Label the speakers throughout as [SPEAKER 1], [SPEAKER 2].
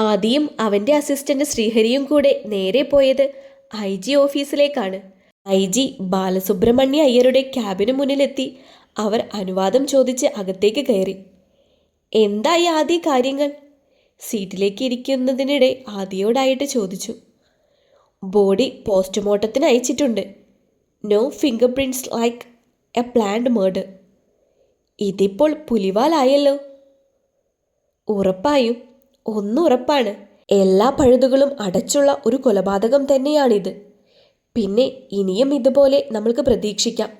[SPEAKER 1] ആദിയും അവന്റെ അസിസ്റ്റന്റ് ശ്രീഹരിയും കൂടെ നേരെ പോയത് ഐ ജി ഓഫീസിലേക്കാണ്. ഐ ജി ബാലസുബ്രഹ്മണ്യ അയ്യരുടെ ക്യാബിന് മുന്നിലെത്തി അവർ അനുവാദം ചോദിച്ച് അകത്തേക്ക് കയറി. എന്തായി ആദ്യ കാര്യങ്ങൾ? സീറ്റിലേക്ക് ഇരിക്കുന്നതിനിടെ ആദിയോടായിട്ട് ചോദിച്ചു. ബോഡി പോസ്റ്റ്മോർട്ടത്തിന് അയച്ചിട്ടുണ്ട്. No fingerprints like a planned murder. ഇതിപ്പോൾ പുലിവാലായല്ലോ. ഉറപ്പായും ഒന്നുറപ്പാണ്. എല്ലാ പഴുതുകളും അടച്ചുള്ള ഒരു കൊലപാതകം തന്നെയാണിത്. പിന്നെ ഇനിയും ഇതുപോലെ നമ്മൾക്ക് പ്രതീക്ഷിക്കാം.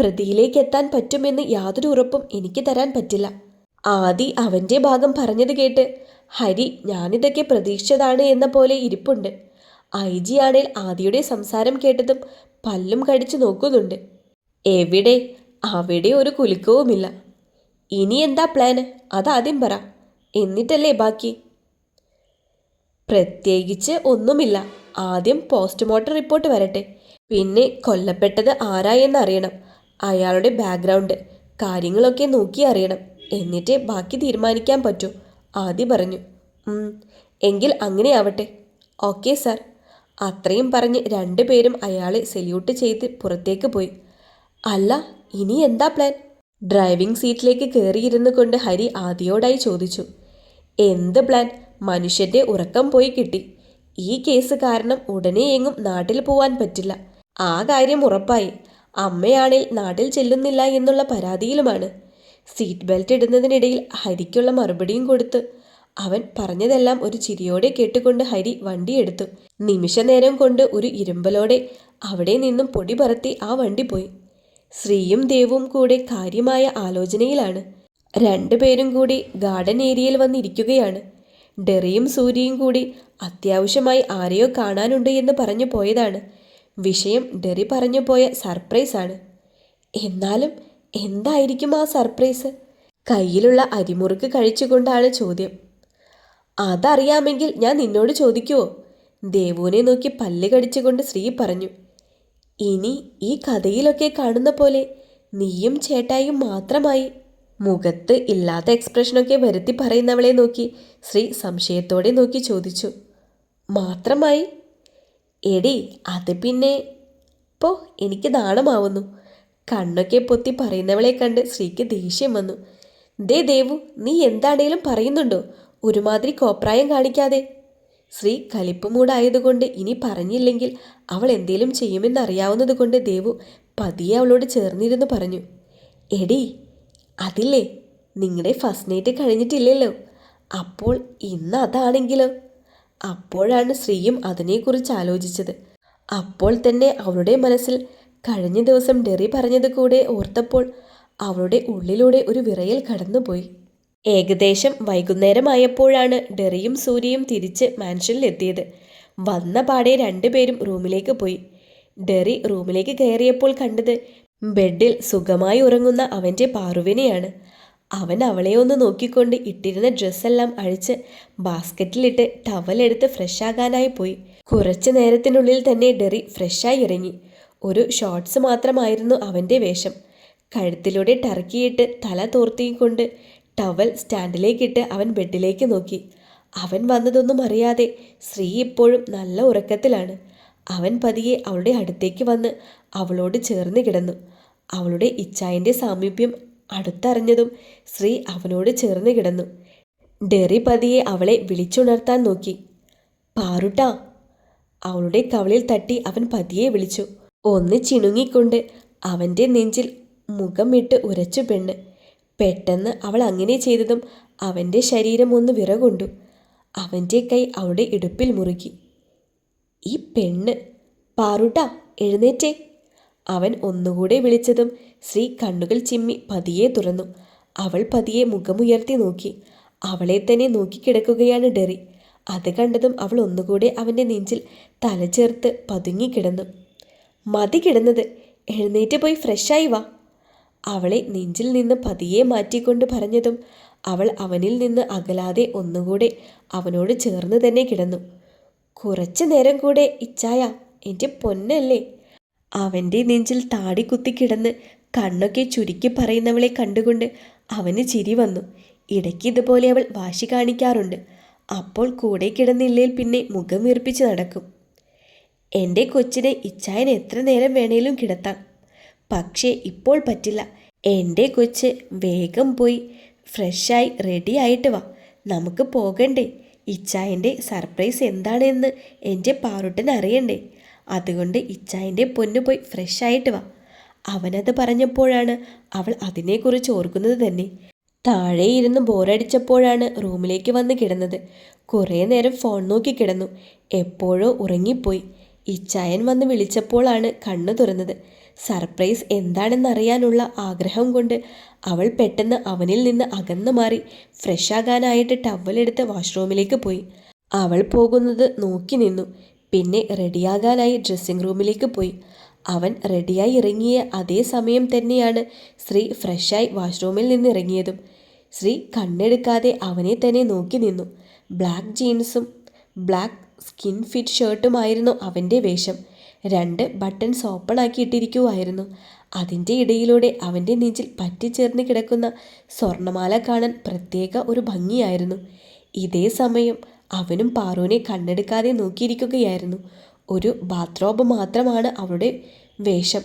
[SPEAKER 1] പ്രതിയിലേക്ക് എത്താൻ പറ്റുമെന്ന് യാതൊരു ഉറപ്പും എനിക്ക് തരാൻ പറ്റില്ല. ആദി അവന്റെ ഭാഗം പറഞ്ഞത് കേട്ട് ഹരി ഞാനിതൊക്കെ പ്രതീക്ഷിച്ചതാണ് എന്ന പോലെ ഇരിപ്പുണ്ട്. ഐ ജി ആണേൽ ആദിയുടെ സംസാരം കേട്ടതും പല്ലും കടിച്ചു നോക്കുന്നുണ്ട്. എവിടെ? അവിടെ ഒരു കുലുക്കവുമില്ല. ഇനി എന്താ പ്ലാന്? അതാദ്യം പറ. എന്നിട്ടല്ലേ ബാക്കി? പ്രത്യേകിച്ച് ഒന്നുമില്ല. ആദ്യം പോസ്റ്റ്മോർട്ടം റിപ്പോർട്ട് വരട്ടെ. പിന്നെ കൊല്ലപ്പെട്ടത് ആരായെന്നറിയണം അയാളുടെ ബാക്ക്ഗ്രൗണ്ട് കാര്യങ്ങളൊക്കെ നോക്കി അറിയണം. എന്നിട്ട് ബാക്കി തീരുമാനിക്കാൻ പറ്റൂ. ആദി പറഞ്ഞു. എങ്കിൽ അങ്ങനെ ആവട്ടെ. Okay sir. അത്രയും പറഞ്ഞ് രണ്ടുപേരും അയാളെ സല്യൂട്ട് ചെയ്ത് പുറത്തേക്ക് പോയി. അല്ല ഇനി എന്താ പ്ലാൻ? ഡ്രൈവിംഗ് സീറ്റിലേക്ക് കയറിയിരുന്നു കൊണ്ട് ഹരി ആദ്യോടായി ചോദിച്ചു. എന്ത് പ്ലാൻ മനുഷ്യന്റെ ഉറക്കം പോയി കിട്ടി. ഈ കേസ് കാരണം ഉടനെ എങ്ങും നാട്ടിൽ പോവാൻ പറ്റില്ല. ആ കാര്യം ഉറപ്പായി. അമ്മയാണേൽ നാട്ടിൽ ചെല്ലുന്നില്ല എന്നുള്ള പരാതിയിലുമാണ്. സീറ്റ് ബെൽറ്റ് ഇടുന്നതിനിടയിൽ ഹരിക്കുള്ള മറുപടിയും കൊടുത്ത് അവൻ പറഞ്ഞതെല്ലാം ഒരു ചിരിയോടെ കേട്ടുകൊണ്ട് ഹരി വണ്ടിയെടുത്തു നിമിഷ നേരം കൊണ്ട് ഒരു ഇരുമ്പലോടെ അവിടെ നിന്നും പൊടി പറത്തി ആ വണ്ടി പോയി. ശ്രീയും ദേവും കൂടെ കാര്യമായ ആലോചനയിലാണ്. രണ്ടുപേരും കൂടി ഗാർഡൻ ഏരിയയിൽ വന്നിരിക്കുകയാണ്. ഡെറിയും സൂര്യയും കൂടി അത്യാവശ്യമായി ആരെയോ കാണാനുണ്ട് എന്ന് പറഞ്ഞു പോയതാണ്. വിഷയം ഡെറി പറഞ്ഞു പോയ സർപ്രൈസാണ് എന്നാലും എന്തായിരിക്കും ആ സർപ്രൈസ്? കയ്യിലുള്ള അരിമുറുക്ക് കഴിച്ചുകൊണ്ടാണ് ചോദ്യം. അതറിയാമെങ്കിൽ ഞാൻ നിന്നോട് ചോദിക്കുവോ? ദേവുവിനെ നോക്കി പല്ല് കടിച്ചുകൊണ്ട് ശ്രീ പറഞ്ഞു. ഇനി ഈ കഥയിലൊക്കെ കാണുന്ന പോലെ നീയും ചേട്ടായും മാത്രമായി മുഖത്ത് ഇല്ലാത്ത എക്സ്പ്രഷനൊക്കെ വരുത്തി പറയുന്നവളെ നോക്കി ശ്രീ സംശയത്തോടെ നോക്കി ചോദിച്ചു. മാത്രമായി? എടി അത് പിന്നെ? പോ എനിക്ക് നാണമാവുന്നു. കണ്ണൊക്കെ പൊത്തി പറയുന്നവളെ കണ്ട് ശ്രീക്ക് ദേഷ്യം വന്നു. ദേ ദേവു നീ എന്താണേലും പറയുന്നുണ്ടോ? ഒരുമാതിരി കോപ്രായം കാണിക്കാതെ. ശ്രീ കലിപ്പ് മൂടായതുകൊണ്ട് ഇനി പറഞ്ഞില്ലെങ്കിൽ അവൾ എന്തേലും ചെയ്യുമെന്ന് അറിയാവുന്നതുകൊണ്ട് ദേവു പതിയെ അവളോട് ചേർന്നിരുന്നു പറഞ്ഞു. എടി അതില്ലേ? നിങ്ങളുടെ ഫസ്റ്റ് നൈറ്റ് കഴിഞ്ഞിട്ടില്ലല്ലോ. അപ്പോൾ ഇന്ന് അതാണെങ്കിലും? അപ്പോഴാണ് ശ്രീയും അതിനെക്കുറിച്ച് ആലോചിച്ചത്. അപ്പോൾ തന്നെ അവളുടെ മനസ്സിൽ കഴിഞ്ഞ ദിവസം ഡെറി പറഞ്ഞത് കൂടെ ഓർത്തപ്പോൾ അവളുടെ ഉള്ളിലൂടെ ഒരു വിറയൽ കടന്നുപോയി. ഏകദേശം വൈകുന്നേരമായപ്പോഴാണ് ഡെറിയും സൂര്യയും തിരിച്ച് മാൻഷനിലെത്തിയത്. വന്ന പാടെ രണ്ടുപേരും റൂമിലേക്ക് പോയി. ഡെറി റൂമിലേക്ക് കയറിയപ്പോൾ കണ്ടത് ബെഡിൽ സുഖമായി ഉറങ്ങുന്ന അവന്റെ പാറുവിനെയാണ്. അവൻ അവളെ ഒന്ന് നോക്കിക്കൊണ്ട് ഇട്ടിരുന്ന ഡ്രസ്സെല്ലാം അഴിച്ച് ബാസ്ക്കറ്റിലിട്ട് ടവലെടുത്ത് ഫ്രഷാകാനായി പോയി. കുറച്ചു നേരത്തിനുള്ളിൽ തന്നെ ഡെറി ഫ്രഷായി ഇറങ്ങി. ഒരു ഷോർട്സ് മാത്രമായിരുന്നു അവന്റെ വേഷം. കഴുത്തിലൂടെ ടർക്കിയിട്ട് തല തോർത്തിക്കൊണ്ട് ടവൽ സ്റ്റാൻഡിലേക്കിട്ട് അവൻ ബെഡിലേക്ക് നോക്കി. അവൻ വന്നതൊന്നും അറിയാതെ ശ്രീ ഇപ്പോഴും നല്ല ഉറക്കത്തിലാണ്. അവൻ പതിയെ അവളുടെ അടുത്തേക്ക് വന്ന് അവളോട് ചേർന്ന് കിടന്നു. അവളുടെ ഇച്ഛായന്റെ സാമീപ്യം അടുത്തറിഞ്ഞതും ശ്രീ അവനോട് ചേർന്ന് കിടന്നു. ഡെറി പതിയെ അവളെ വിളിച്ചുണർത്താൻ നോക്കി. പാറുട്ട അവളുടെ കവളിൽ തട്ടി അവൻ പതിയെ വിളിച്ചു. ഒന്ന് ചിണുങ്ങിക്കൊണ്ട് അവന്റെ നെഞ്ചിൽ മുഖമിട്ട് ഉരച്ചു പെണ്ണ്. പെട്ടെന്ന് അവൾ അങ്ങനെ ചെയ്തതും അവന്റെ ശരീരം ഒന്ന് വിറകൊണ്ടു. അവന്റെ കൈ അവളുടെ ഇടുപ്പിൽ മുറുകി ഈ പെണ്ണ് പാറുട്ടാ എഴുന്നേറ്റേ. അവൻ ഒന്നുകൂടെ വിളിച്ചതും ശ്രീ കണ്ണുകൾ ചിമ്മി പതിയെ തുറന്നു. അവൾ പതിയെ മുഖമുയർത്തി നോക്കി. അവളെ തന്നെ നോക്കിക്കിടക്കുകയാണ് ഡെറി. അത് കണ്ടതും അവൾ ഒന്നുകൂടെ അവന്റെ നെഞ്ചിൽ തല ചേർത്ത് പതുങ്ങിക്കിടന്നു മതി കിടന്നത് എഴുന്നേറ്റ് പോയി ഫ്രഷായി വാ. അവളെ നെഞ്ചിൽ നിന്ന് പതിയെ മാറ്റിക്കൊണ്ട് പറഞ്ഞതും അവൾ അവനിൽ നിന്ന് അകലാതെ ഒന്നുകൂടെ അവനോട് ചേർന്ന് തന്നെ കിടന്നു. കുറച്ചു നേരം കൂടെ ഇച്ചായ. എന്റെ പൊന്നല്ലേ. അവന്റെ നെഞ്ചിൽ താടി കുത്തി കിടന്ന് കണ്ണൊക്കെ ചുരുക്കി പറയുന്നവളെ കണ്ടുകൊണ്ട് അവന് ചിരി വന്നു. ഇടയ്ക്ക് ഇതുപോലെ അവൾ വാശി കാണിക്കാറുണ്ട്. അപ്പോൾ കൂടെ കിടന്നില്ലേൽ പിന്നെ മുഖം വീർപ്പിച്ച് നടക്കും. എന്റെ കൊച്ചിനെ ഇച്ചായൻ എത്ര നേരം വേണേലും കിടത്താം. പക്ഷേ ഇപ്പോൾ പറ്റില്ല. എന്റെ കൊച്ച് വേഗം പോയി ഫ്രഷായി റെഡി ആയിട്ട് വാ. നമുക്ക് പോകണ്ടേ. ഇച്ചായന്റെ സർപ്രൈസ് എന്താണെന്ന് എന്റെ പാറുട്ടൻ അറിയണ്ടേ. അതുകൊണ്ട് ഇച്ചായന്റെ പൊന്നു പോയി ഫ്രഷായിട്ട് വാ. അവനത് പറഞ്ഞപ്പോഴാണ് അവൾ അതിനെക്കുറിച്ച് ഓർക്കുന്നത് തന്നെ. താഴെ ഇരുന്ന് ബോറടിച്ചപ്പോഴാണ് റൂമിലേക്ക് വന്ന് കിടന്നത്. കുറേ നേരം ഫോൺ നോക്കി കിടന്നു. എപ്പോഴോ ഉറങ്ങിപ്പോയി. ഇച്ചായൻ വന്ന് വിളിച്ചപ്പോഴാണ് കണ്ണു തുറന്നത്. സർപ്രൈസ് എന്താണെന്നറിയാനുള്ള ആഗ്രഹം കൊണ്ട് അവൾ പെട്ടെന്ന് അവനിൽ നിന്ന് അകന്നു മാറി ഫ്രഷാകാനായിട്ട് ടവലെടുത്ത് വാഷ്റൂമിലേക്ക് പോയി. അവൾ പോകുന്നത് നോക്കി നിന്നു. പിന്നെ റെഡിയാകാനായി ഡ്രസ്സിംഗ് റൂമിലേക്ക് പോയി. അവൻ റെഡിയായി ഇറങ്ങിയ അതേ സമയം തന്നെയാണ് ശ്രീ ഫ്രഷായി വാഷ്റൂമിൽ നിന്ന് ഇറങ്ങിയതും ശ്രീ കണ്ണെടുക്കാതെ അവനെ തന്നെ നോക്കി നിന്നു. ബ്ലാക്ക് ജീൻസും ബ്ലാക്ക് സ്കിൻ ഫിറ്റ് ഷർട്ടുമായിരുന്നു അവന്റെ വേഷം. രണ്ട് ബട്ടൺസ് ഓപ്പൺ ആക്കിയിട്ടിരിക്കുമായിരുന്നു അതിന്റെ ഇടയിലൂടെ അവന്റെ നെഞ്ചിൽ പറ്റിച്ചേർന്ന് കിടക്കുന്ന സ്വർണമാല കാണാൻ പ്രത്യേക ഒരു ഭംഗിയായിരുന്നു. ഇതേ സമയം അവനും പാറുവിനെ കണ്ണെടുക്കാതെ നോക്കിയിരിക്കുകയായിരുന്നു. ഒരു ബാത്റോബ് മാത്രമാണ് അവളുടെ വേഷം.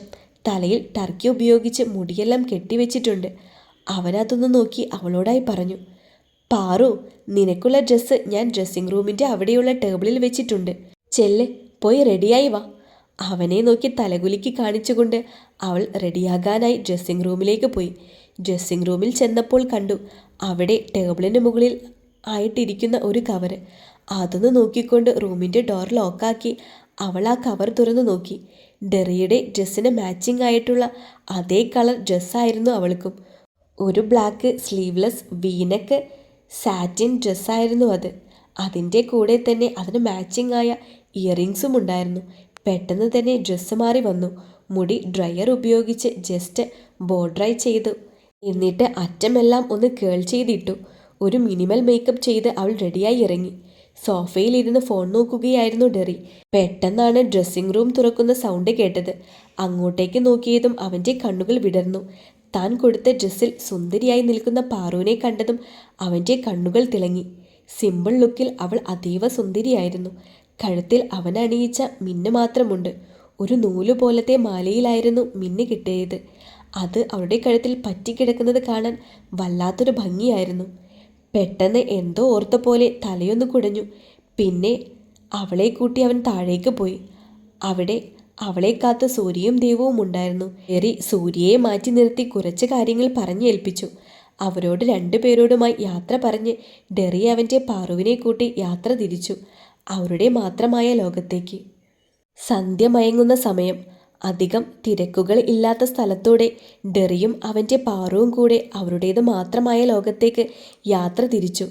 [SPEAKER 1] തലയിൽ ടർക്കി ഉപയോഗിച്ച് മുടിയെല്ലാം കെട്ടിവെച്ചിട്ടുണ്ട്. അവനതൊന്ന് നോക്കി അവളോടായി പറഞ്ഞു പാറു നിനക്കുള്ള ഡ്രസ്സ് ഞാൻ ഡ്രസ്സിംഗ് റൂമിന്റെ അവിടെയുള്ള ടേബിളിൽ വെച്ചിട്ടുണ്ട്. ചെല്ല് പോയി റെഡിയായി വാ. അവനെ നോക്കി തലകുലുക്കി കാണിച്ചുകൊണ്ട് അവൾ റെഡിയാകാനായി ഡ്രസ്സിംഗ് റൂമിലേക്ക് പോയി. ഡ്രസ്സിംഗ് റൂമിൽ ചെന്നപ്പോൾ കണ്ടു അവിടെ ടേബിളിന് മുകളിൽ ആയിട്ടിരിക്കുന്ന ഒരു കവറ് അതൊന്ന് നോക്കിക്കൊണ്ട് റൂമിന്റെ ഡോർ ലോക്കാക്കി അവൾ ആ കവർ തുറന്നു നോക്കി. ഡെറിയുടെ ഡ്രസ്സിന് മാച്ചിങ് ആയിട്ടുള്ള അതേ കളർ ഡ്രസ്സായിരുന്നു അവൾക്കും. ഒരു ബ്ലാക്ക് സ്ലീവ്ലെസ് വീനക്ക് സാറ്റിൻ ഡ്രസ്സായിരുന്നു അത്. അതിന്റെ കൂടെ തന്നെ അതിന് മാച്ചിങ് ആയ ഇയറിങ്സും ഉണ്ടായിരുന്നു. പെട്ടെന്ന് തന്നെ ഡ്രസ്സ് മാറി വന്നു. മുടി ഡ്രയർ ഉപയോഗിച്ച് ജസ്റ്റ് ബോ ഡ്രൈ ചെയ്തു. എന്നിട്ട് അറ്റമെല്ലാം ഒന്ന് കേൾ ചെയ്തിട്ടു. ഒരു മിനിമൽ മേക്കപ്പ് ചെയ്ത് അവൾ റെഡിയായി ഇറങ്ങി. സോഫയിൽ സോഫയിലിരുന്ന് ഫോൺ നോക്കുകയായിരുന്നു ഡെറി. പെട്ടെന്നാണ് ഡ്രസ്സിംഗ് റൂം തുറക്കുന്ന സൗണ്ട് കേട്ടത്. അങ്ങോട്ടേക്ക് നോക്കിയതും അവന്റെ കണ്ണുകൾ വിടർന്നു. താൻ കൊടുത്ത ഡ്രസ്സിൽ സുന്ദരിയായി നിൽക്കുന്ന പാറുവിനെ കണ്ടതും അവന്റെ കണ്ണുകൾ തിളങ്ങി. സിമ്പിൾ ലുക്കിൽ അവൾ അതീവ സുന്ദരിയായിരുന്നു. കഴുത്തിൽ അവൻ അണിയിച്ച മിന്ന് മാത്രമുണ്ട്. ഒരു നൂൽ പോലത്തെ മാലയിലായിരുന്നു മിന്ന് കിട്ടിയത്. അത് അവളുടെ കഴുത്തിൽ പറ്റിക്കിടക്കുന്നത് കാണാൻ വല്ലാത്തൊരു ഭംഗിയായിരുന്നു. പെട്ടെന്ന് എന്തോ ഓർത്ത പോലെ തലയൊന്ന് കുടഞ്ഞു. പിന്നെ അവളെ കൂട്ടി അവൻ താഴേക്ക് പോയി. അവിടെ അവളെ കാത്ത് സൂര്യയും ദൈവവും ഉണ്ടായിരുന്നു. ഏറി സൂര്യയെ മാറ്റി നിർത്തി കുറച്ച് കാര്യങ്ങൾ പറഞ്ഞേൽപ്പിച്ചു അവരോട് രണ്ടുപേരോടുമായി യാത്ര പറഞ്ഞ് ഡെറി അവന്റെ പാറുവിനെ കൂട്ടി യാത്ര തിരിച്ചു. അവരുടെ മാത്രമായ ലോകത്തേക്ക്. സന്ധ്യ മയങ്ങുന്ന സമയം. അധികം തിരക്കുകൾ ഇല്ലാത്ത സ്ഥലത്തൂടെ ഡെറിയും അവന്റെ പാറുവും കൂടെ അവരുടേത് മാത്രമായ ലോകത്തേക്ക് യാത്ര തിരിച്ചു.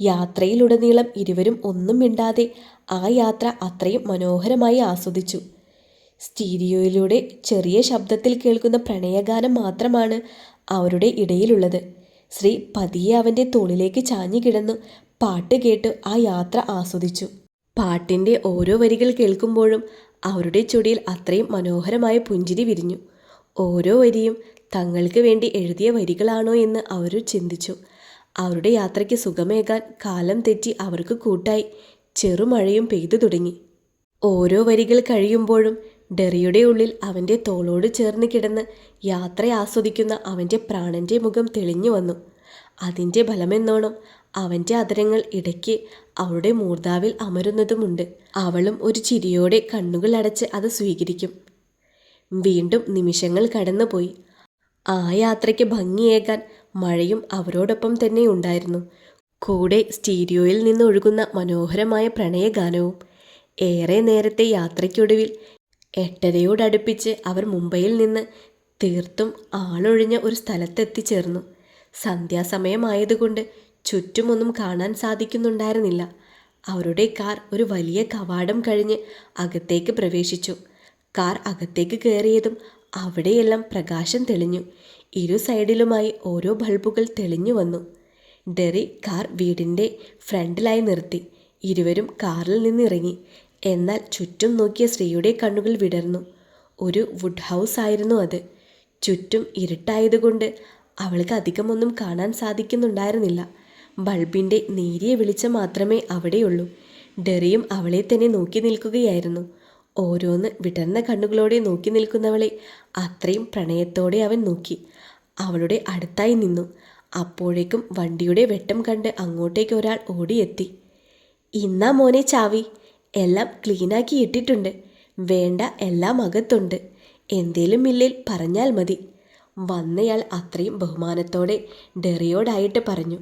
[SPEAKER 1] യാത്രയിലുടനീളം ഇരുവരും ഒന്നും മിണ്ടാതെ ആ യാത്ര അത്രയും മനോഹരമായി ആസ്വദിച്ചു. സ്റ്റീരിയോയിലൂടെ ചെറിയ ശബ്ദത്തിൽ കേൾക്കുന്ന പ്രണയഗാനം മാത്രമാണ് അവരുടെ ഇടയിലുള്ളത്. ശ്രീ പതിയെ അവന്റെ തോളിലേക്ക് ചാഞ്ഞു കിടന്നു പാട്ട് കേട്ട് ആ യാത്ര ആസ്വദിച്ചു. പാട്ടിന്റെ ഓരോ വരികൾ കേൾക്കുമ്പോഴും അവരുടെ ചുടിയിൽ അത്രയും മനോഹരമായ പുഞ്ചിരി വിരിഞ്ഞു. ഓരോ വരിയും തങ്ങൾക്ക് വേണ്ടി എഴുതിയ വരികളാണോ എന്ന് അവർ ചിന്തിച്ചു. അവരുടെ യാത്രയ്ക്ക് സുഖമേകാൻ കാലം തെറ്റി അവർക്ക് കൂട്ടായി. ചെറുമഴയും പെയ്തു തുടങ്ങി. ഓരോ വരികൾ കഴിയുമ്പോഴും ഡെറിയുടെ ഉള്ളിൽ അവന്റെ തോളോട് ചേർന്ന് കിടന്ന് യാത്ര ആസ്വദിക്കുന്ന അവന്റെ പ്രാണന്റെ മുഖം തെളിഞ്ഞു വന്നു. അതിന്റെ ഫലമെന്നോണം അവന്റെ അതരങ്ങൾ ഇടയ്ക്ക് അവളുടെ മൂർധാവിൽ അമരുന്നതുമുണ്ട്. അവളും ഒരു ചിരിയോടെ കണ്ണുകൾ അടച്ച് അത് സ്വീകരിക്കും. വീണ്ടും നിമിഷങ്ങൾ കടന്നുപോയി. ആ യാത്രയ്ക്ക് ഭംഗിയേകാൻ മഴയും അവരോടൊപ്പം തന്നെ ഉണ്ടായിരുന്നു. കൂടെ സ്റ്റീരിയോയിൽ നിന്നൊഴുകുന്ന മനോഹരമായ പ്രണയഗാനവും ഏറെ നേരത്തെ യാത്രയ്ക്കൊടുവിൽ എട്ടരയോടടുപ്പിച്ച് അവർ മുംബൈയിൽ നിന്ന് തീർത്തും ആളൊഴിഞ്ഞ ഒരു സ്ഥലത്തെത്തിച്ചേർന്നു. സന്ധ്യാസമയമായതുകൊണ്ട് ചുറ്റുമൊന്നും കാണാൻ സാധിക്കുന്നുണ്ടായിരുന്നില്ല. അവരുടെ കാർ ഒരു വലിയ കവാടം കഴിഞ്ഞ് അകത്തേക്ക് പ്രവേശിച്ചു. കാർ അകത്തേക്ക് കയറിയതും അവിടെയെല്ലാം പ്രകാശം തെളിഞ്ഞു. ഇരു സൈഡിലുമായി ഓരോ ബൾബുകൾ തെളിഞ്ഞു വന്നു. ഡെറി കാർ വീടിന്റെ ഫ്രണ്ടിലായി നിർത്തി. ഇരുവരും കാറിൽ നിന്നിറങ്ങി. എന്നാൽ ചുറ്റും നോക്കിയ സ്ത്രീയുടെ കണ്ണുകൾ വിടർന്നു. ഒരു വുഡ് ഹൗസ് ആയിരുന്നു അത്. ചുറ്റും ഇരുട്ടായതുകൊണ്ട് അവൾക്ക് അധികമൊന്നും കാണാൻ സാധിക്കുന്നുണ്ടായിരുന്നില്ല. ബൾബിന്റെ നേരിയ വെളിച്ചം മാത്രമേ അവിടെയുള്ളൂ. ഡെറിയും അവളെ തന്നെ നോക്കി നിൽക്കുകയായിരുന്നു. ഓരോന്ന് വിടർന്ന കണ്ണുകളോടെ നോക്കി നിൽക്കുന്നവളെ അത്രയും പ്രണയത്തോടെ അവൻ നോക്കി. അവളുടെ അടുത്തായി നിന്നു. അപ്പോഴേക്കും വണ്ടിയുടെ വെട്ടം കണ്ട് അങ്ങോട്ടേക്ക് ഒരാൾ ഓടിയെത്തി. ഇന്നാ മോനെ ചാവി. എല്ലാം ക്ലീനാക്കി ഇട്ടിട്ടുണ്ട്. വേണ്ട എല്ലാം അകത്തുണ്ട്. എന്തേലും ഇല്ലേൽ പറഞ്ഞാൽ മതി. വന്നയാൾ അത്രയും ബഹുമാനത്തോടെ ഡെറിയോടായിട്ട് പറഞ്ഞു.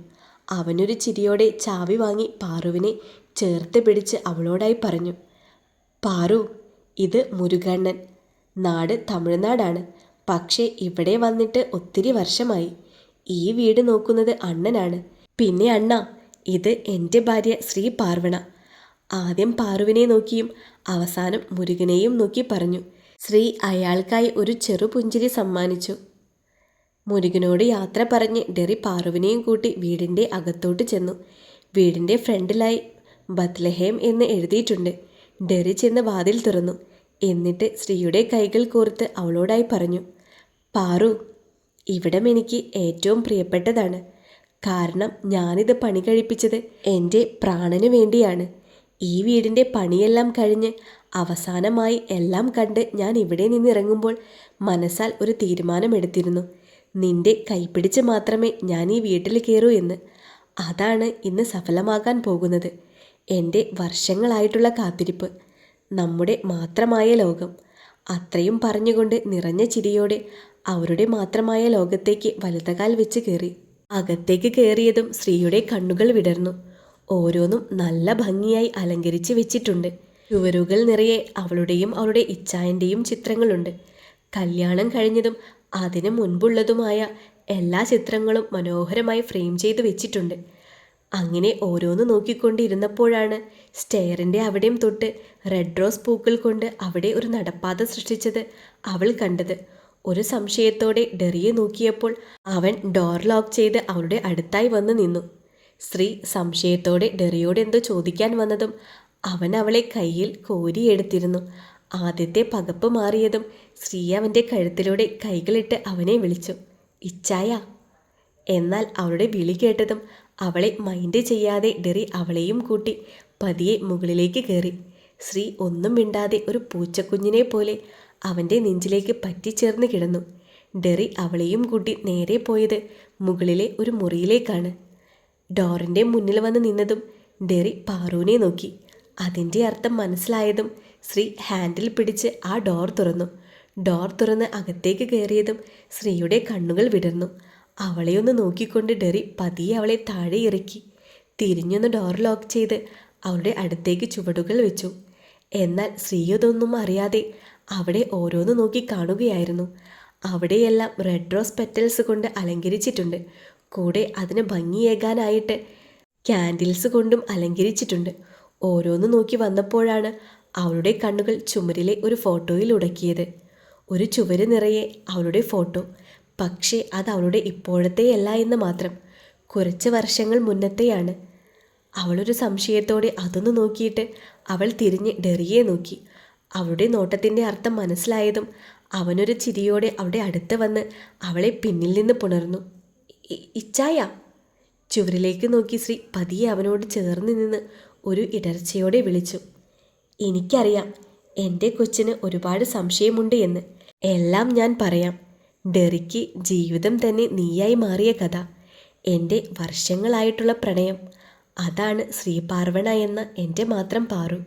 [SPEAKER 1] അവനൊരു ചിരിയോടെ ചാവി വാങ്ങി പാറുവിനെ ചേർത്ത് പിടിച്ച് അവളോടായി പറഞ്ഞു പാറു ഇത് മുരുകണ്ണൻ. നാട് തമിഴ്നാടാണ്. പക്ഷേ ഇവിടെ വന്നിട്ട് ഒത്തിരി വർഷമായി. ഈ വീട് നോക്കുന്നത് അണ്ണനാണ്. പിന്നെ അണ്ണ ഇത് എന്റെ ഭാര്യ ശ്രീ പാർവണ. ആദ്യം പാറുവിനെ നോക്കിയും അവസാനം മുരുകനെയും നോക്കി പറഞ്ഞു. ശ്രീ അയാൾക്കായി ഒരു ചെറുപുഞ്ചിരി സമ്മാനിച്ചു. മുരുകനോട് യാത്ര പറഞ്ഞ് ഡെറി പാറുവിനെയും കൂട്ടി വീടിന്റെ അകത്തോട്ട് ചെന്നു. വീടിന്റെ ഫ്രണ്ടിലായി ബത്ലഹേം എന്ന് എഴുതിയിട്ടുണ്ട്. ഡെറി ചെന്ന് വാതിൽ തുറന്നു. എന്നിട്ട് സ്ത്രീയുടെ കൈകൾ കോർത്ത് അവളോടായി പറഞ്ഞു പാറു ഇവിടം എനിക്ക് ഏറ്റവും പ്രിയപ്പെട്ടതാണ്. കാരണം ഞാനിത് പണി കഴിപ്പിച്ചത് എന്റെ പ്രാണന് വേണ്ടിയാണ്. ഈ വീടിന്റെ പണിയെല്ലാം കഴിഞ്ഞ് അവസാനമായി എല്ലാം കണ്ട് ഞാൻ ഇവിടെ നിന്നിറങ്ങുമ്പോൾ മനസ്സാൽ ഒരു തീരുമാനമെടുത്തിരുന്നു. നിന്റെ കൈപ്പിടിച്ച് മാത്രമേ ഞാൻ ഈ വീട്ടിൽ കയറൂ എന്ന്. അതാണ് ഇന്ന് സഫലമാകാൻ പോകുന്നത്. എന്റെ വർഷങ്ങളായിട്ടുള്ള കാത്തിരിപ്പ്. നമ്മുടെ മാത്രമായ ലോകം. അത്രയും പറഞ്ഞുകൊണ്ട് നിറഞ്ഞ ചിരിയോടെ അവരുടെ മാത്രമായ ലോകത്തേക്ക് വലുതകാൽ വെച്ച് കയറി. അകത്തേക്ക് കയറിയതും സ്ത്രീയുടെ കണ്ണുകൾ വിടർന്നു. ഓരോന്നും നല്ല ഭംഗിയായി അലങ്കരിച്ച് വെച്ചിട്ടുണ്ട്. ചുവരുകൾ നിറയെ അവളുടെയും അവളുടെ ഇച്ഛായന്റെയും ചിത്രങ്ങളുണ്ട്. കല്യാണം കഴിഞ്ഞതും അതിനു മുൻപുള്ളതുമായ എല്ലാ ചിത്രങ്ങളും മനോഹരമായി ഫ്രെയിം ചെയ്ത് വെച്ചിട്ടുണ്ട്. അങ്ങനെ ഓരോന്ന് നോക്കിക്കൊണ്ടിരുന്നപ്പോഴാണ് സ്റ്റെയറിന്റെ അവിടെയും തൊട്ട് റെഡ് റോസ് പൂക്കൾ കൊണ്ട് അവിടെ ഒരു നടപ്പാത സൃഷ്ടിച്ചത് അവൾ കണ്ടത്. ഒരു സംശയത്തോടെ ഡെറിയെ നോക്കിയപ്പോൾ അവൻ ഡോർ ലോക്ക് ചെയ്ത് അവളുടെ അടുത്തായി വന്ന് നിന്നു. സ്ത്രീ സംശയത്തോടെ ഡെറിയോട് എന്തോ ചോദിക്കാൻ വന്നതും അവൻ അവളെ കയ്യിൽ കോരിയെടുത്തിരുന്നു. ആദ്യത്തെ പകപ്പ് മാറിയതും ശ്രീ അവന്റെ കഴുത്തിലൂടെ കൈകളിട്ട് അവനെ വിളിച്ചു ഇച്ചായ. എന്നാൽ അവളുടെ വിളി കേട്ടതും അവളെ മൈൻഡ് ചെയ്യാതെ ഡെറി അവളെയും കൂട്ടി പതിയെ മുകളിലേക്ക് കയറി. ശ്രീ ഒന്നും മിണ്ടാതെ ഒരു പൂച്ചക്കുഞ്ഞിനെ പോലെ അവന്റെ നെഞ്ചിലേക്ക് പറ്റിച്ചേർന്ന് കിടന്നു. ഡെറി അവളെയും കൂട്ടി നേരെ പോയത് മുകളിലെ ഒരു മുറിയിലേക്കാണ്. ഡോറിന്റെ മുന്നിൽ വന്ന് നിന്നതും ഡെറി പാറൂനെ നോക്കി. അതിന്റെ അർത്ഥം മനസ്സിലായതും ശ്രീ ഹാൻഡിൽ പിടിച്ച് ആ ഡോർ തുറന്നു. ഡോർ തുറന്ന് അകത്തേക്ക് കയറിയതും ശ്രീയുടെ കണ്ണുകൾ വിടർന്നു. അവളെ ഒന്ന് നോക്കിക്കൊണ്ട് ഡെറി പതിയെ അവളെ താഴെ ഇറക്കി. തിരിഞ്ഞൊന്ന് ഡോർ ലോക്ക് ചെയ്ത് അവളുടെ അടുത്തേക്ക് ചുവടുകൾ വെച്ചു. എന്നാൽ ശ്രീയതൊന്നും അറിയാതെ അവിടെ ഓരോന്ന് നോക്കി കാണുകയായിരുന്നു. അവിടെയെല്ലാം റെഡ് റോസ് പെറ്റൽസ് കൊണ്ട് അലങ്കരിച്ചിട്ടുണ്ട്. കൂടെ അതിന് ഭംഗിയേകാനായിട്ട് ക്യാൻഡിൽസ് കൊണ്ടും അലങ്കരിച്ചിട്ടുണ്ട്. ഓരോന്ന് നോക്കി വന്നപ്പോഴാണ് അവളുടെ കണ്ണുകൾ ചുമരിലെ ഒരു ഫോട്ടോയിൽ ഉടക്കിയത്. ഒരു ചുവര് നിറയെ അവളുടെ ഫോട്ടോ. പക്ഷേ അത് അവളുടെ ഇപ്പോഴത്തെയല്ല എന്ന് മാത്രം. കുറച്ച് വർഷങ്ങൾ മുന്നത്തെയാണ്. അവളൊരു സംശയത്തോടെ അതൊന്ന് നോക്കിയിട്ട് അവൾ തിരിഞ്ഞ് ഡെറിയെ നോക്കി. അവളുടെ നോട്ടത്തിന്റെ അർത്ഥം മനസ്സിലായതും അവനൊരു ചിരിയോടെ അവിടെ അടുത്ത് വന്ന് അവളെ പിന്നിൽ നിന്ന് പുണർന്നു. "ഇ- ഇച്ചായ? ചുവരിലേക്ക് നോക്കി ശ്രീ പതിയെ അവനോട് ചേർന്ന് നിന്ന് ഒരു ഇടർച്ചയോടെ വിളിച്ചു. എനിക്കറിയാം. എന്റെ കൊച്ചിന് ഒരുപാട് സംശയമുണ്ട് എന്ന്. എല്ലാം ഞാൻ പറയാം. ഡെറിക്ക് ജീവിതം തന്നെ നീയായി മാറിയ കഥ. എന്റെ വർഷങ്ങളായിട്ടുള്ള പ്രണയം. അതാണ് ശ്രീപാർവണ എന്ന എന്റെ മാത്രം പാറു.